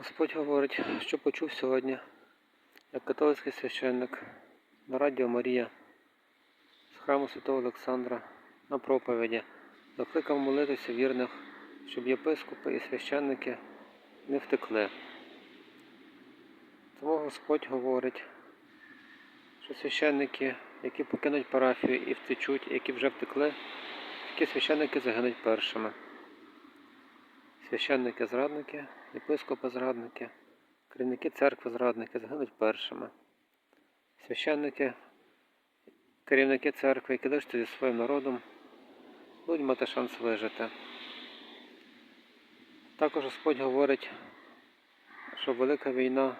Господь говорить, що почув сьогодні, як католицький священник на радіо Марія з храму Святого Олександра на проповіді закликав молитися вірних, щоб єпископи і священники не втекли. Тому Господь говорить, що священники, які покинуть парафію і втечуть, які вже втекли, такі священники загинуть першими. Священники-зрадники, єпископи-зрадники, керівники церкви зрадники загинуть першими. Священники, керівники церкви, які лишаться зі своїм народом, будуть мати шанс вижити. Також Господь говорить, що велика війна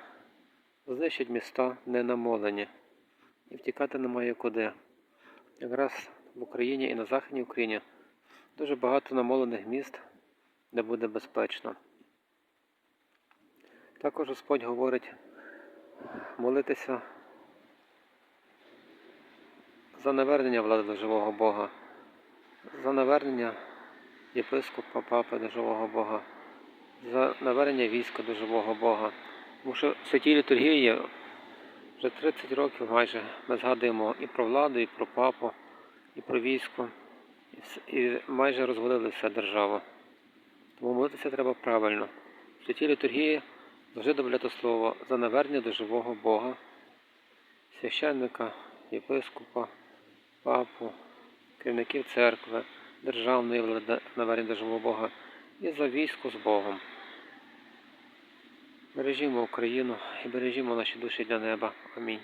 знищить міста не намолені і втікати немає куди. Якраз в Україні і на Західній Україні дуже багато намолених міст де буде безпечно. Також Господь говорить молитися за навернення влади до живого Бога, за навернення єпископа, папи до живого Бога, за навернення війська до живого Бога. Тому що в святій літургії вже 30 років майже ми згадуємо і про владу, і про папу, і про військо, і майже розвалили вся держава. Тому молитися треба правильно. В святій літургії завжди додати слово за навернення до живого Бога, священника, єпископа, папу, керівників церкви, державної влади навернення до живого Бога і за військо з Богом. Бережімо Україну і бережімо наші душі для неба. Амінь.